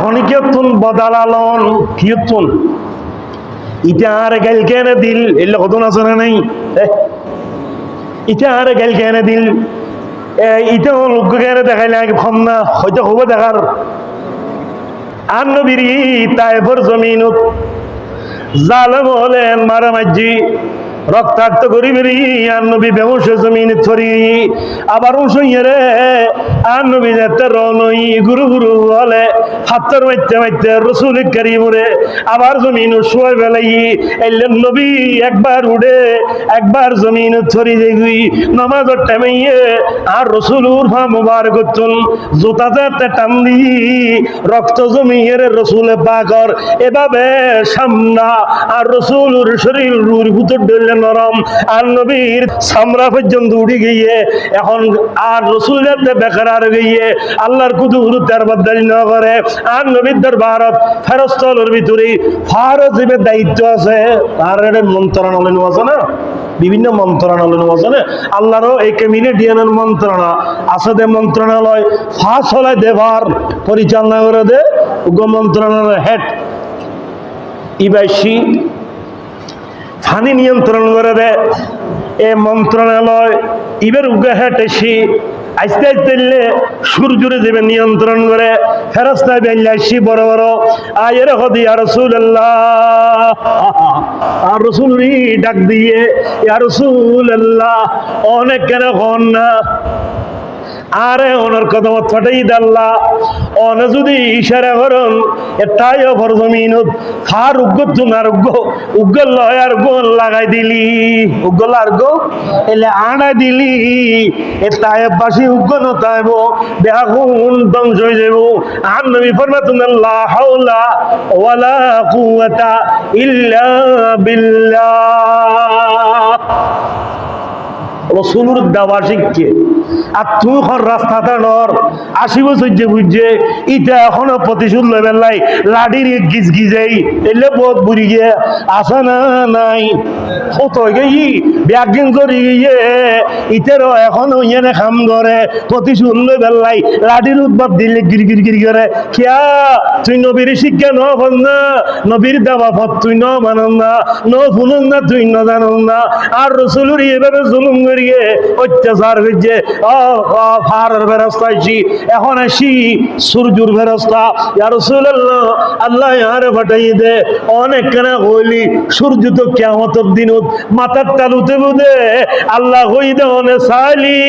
খনিকিয়তুন বদালালন? কিয়তুন ইটা আর গেল কেন দিল? এলে কত না নাই? ইটা আর গেল কেন দিল? লোক দেখাইলে আগে ফম না, হয়তো হব দেখার। আর নবীর তাইফর জমিনত। জালেম হলেন মারামাজি রক্তাক্ত করি বেরি আর নবী বেমস জমিন থরি আবার উসইয়ে রে আর নবী যেতে রনই গুরু গুরু হলে হাতের মাইতে মাইতে রসুল করিমরে, আবার জমিন শুয়ে বেলাই। এলেন নবী একবার উড়ে, একবার জমিন থরি দেখি। নামাজের টাইমাইয়ে আর রসুল উরফা মুবার করতুন। জোতা যাতে টান দি, রক্ত জমিয়ে রসুলে পাকর এভাবে সামনা, আর রসুলুর শরীর রুর ভিতর ডলে নরম, আর নবীর সামরা পর্যন্ত গিয়ে এখন আর বেকার গিয়ে আল্লাহর কুতু হুরু তার বদারি ন করে, আর নবীর ফেরস্তলের ভিতরে দায়িত্ব আছে। তার মন্ত্রণালয় আছে না বিভিন্ন মন্ত্রণালয় আছে না আল্লাহরও এই ক্যাবিনেটিয়ানের মন্ত্রণা। আছে দে মন্ত্রণালয় ফাঁস হলাই দেবার পরিচালনা করে দে উগ্র মন্ত্রণালয়ের হেড ইবাইশি ফানি নিয়ন্ত্রণ করে দে। এ মন্ত্রণালয় ইবের উগ্র হেড এসি আস্তে আস্তে সূর্যরে দেবে নিয়ন্ত্রণ করে। ফেরস্তায় বেল্লে আসি বড় বড়। আয়ের হদি আর রসুল আর রসুল ডাক দিয়ে, ইয়া রসুল আল্লাহ অনেক কেন হন না? আরে ওনার কদম ফাটাই দাল্লা অন যদি ইশারা করুন, এটাই অপর জমিনত ফার উগ্র তোমার উগ্র উগ্র লয় আর গোল লাগাই দিলি। উগ্র আর গো এলে আনা দিলি। এ এটাই বাসি উগ্র নতাইব বেহাগুন ধ্বংস হয়ে যাব আর নবী ফরমাতুন আল্লাহ হাওলা ওয়ালা কুওয়াতা ইল্লা বিল্লাহ। রসুলুর দেওয়া শিখছে আর তুই এখন রাস্তাটা নর আসিব সহ্যে বুঝছে ইটা এখনও প্রতিশোধ লই বেলাই লাডির গিজ গিজাই, এলে বহুত বুড়ি গিয়ে আসা না নাই। কত গেই ব্যাগিং করি গিয়ে ইটারও এখনও ইয়েনে খাম করে, প্রতিশোধ লই বেলাই লাডির উদ্ভব দিলে গির গির গির করে কিয়া তুই নবীর শিক্ষা ন বল না, নবীর দেওয়া পথ তুই ন মানন না, ন শুনুন না তুই ন জানুন না, আর রসুলুর এভাবে জুলুম করিয়ে অত্যাচার হয়েছে এখন আসি সূর্যুর রাসূলুল্লাহ, আল্লাহ ইয়ারে ফাটাই দে। অনেক হইলি, সূর্য তো কিয়ামতের দিনত মাথার তালুতে আল্লাহ হই দে অনে সালি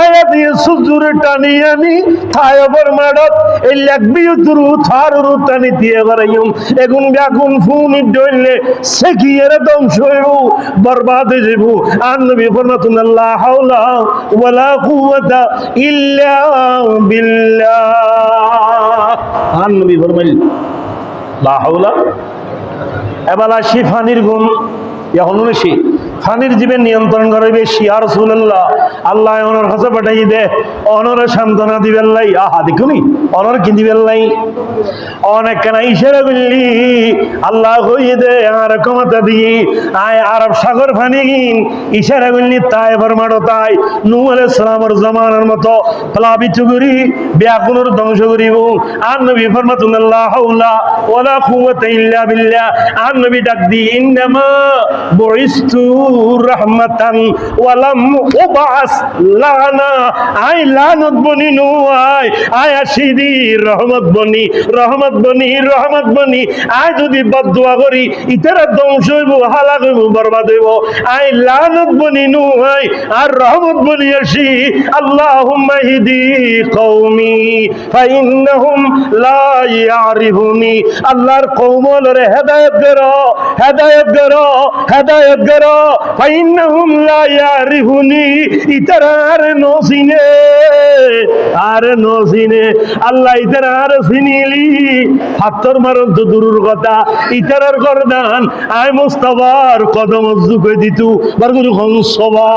আয়া দিয়ে সূর্যুর টানি আনি থায়বর মাডত। এই লাগবি তুরু থারুরু টানি দিয়ে বারাইম এগুন গাগুন ফুন ডইলে সেকিয়ের ধ্বংস হইব, বরবাদ হয়ে যাব আর নবী হাওলা ওয়ালা কুওয়াতা ইল্লা বিল্লাহ আর নবী ফরমাইল লা হাওলা। এবালা সে ফানির এখন সে ফানির জীবের নিয়ন্ত্রণ করবে শিয়া রসুল্লাহ সুল্লাহ আল্লাহ অনর কাছে পাঠাই দে। অনরে সান্ত্বনা দিবেন লাই। আহা, দেখুনি? অনর কি দিবেন লাই? অনেক কেন ইশারা করলি। আল্লাহ হইয়ে দে আর ক্ষমতা দিয়ে। আয় আরব সাগর ফানি ইশারা করলি, তাই এবার মারো তাই। নূ আলাইহিস সালামের জামানার মতো। প্লাবিত করি ব্যাকুনুর ধ্বংস করিব। আর নবী ফরমাতুন আল্লাহ হাওলা ওয়ালা কুওয়াতা ইল্লা আর নবী ডাক দি, ইন্নামা বুইস্তু রাহমাতান ওয়ালাম উবাস লানা লানত বনি নু আই আয় আসিদি রহমত বনি রহমত বনি রহমত বনি। আয় যদি বদদুয়া করি, ইতারা ধ্বংস হইব হইব, বরবাদ হইব। লানত বনি আর রহমত বনি আসি। আল্লাহুম্মা হিদি কওমি, ফাইন্নাহুম লা আল্লাহর হেদায়েত করো হেদায়েত করো হেদায়েত করো। ফাইন্নাহুম লা ইতারা আর নসিনে আর নসিনে আল্লাহ ইতারা আর চিনিলি হাতর মারন তো দূরের কথা, ইতারার করদান আয় মুস্তাফার কদম জুকে দিতু বারগুরু হন সবা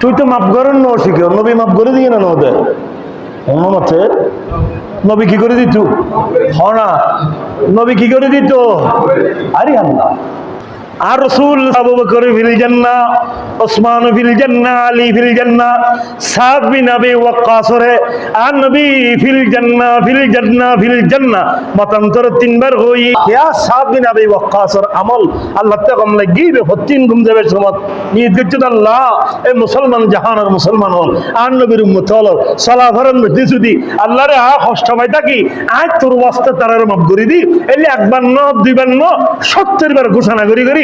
তুই তো মাপ করেন ন শিখে নবী মাপ করে দিয়ে না নদে? মতে? নবী কি করে দিত? হনা। নবী কি করে দিত? আরে আল্লাহ। এ মুসলমান জাহানের মুসলমান হল আর নবীর হল যদি আল্লাহ রে, আ কষ্ট পাই থাকি আজ তোর ওয়াস্তে তারার মাপ করি দি। এলে একবার ন দুইবার ন সত্তর বার ঘোষণা করি করি।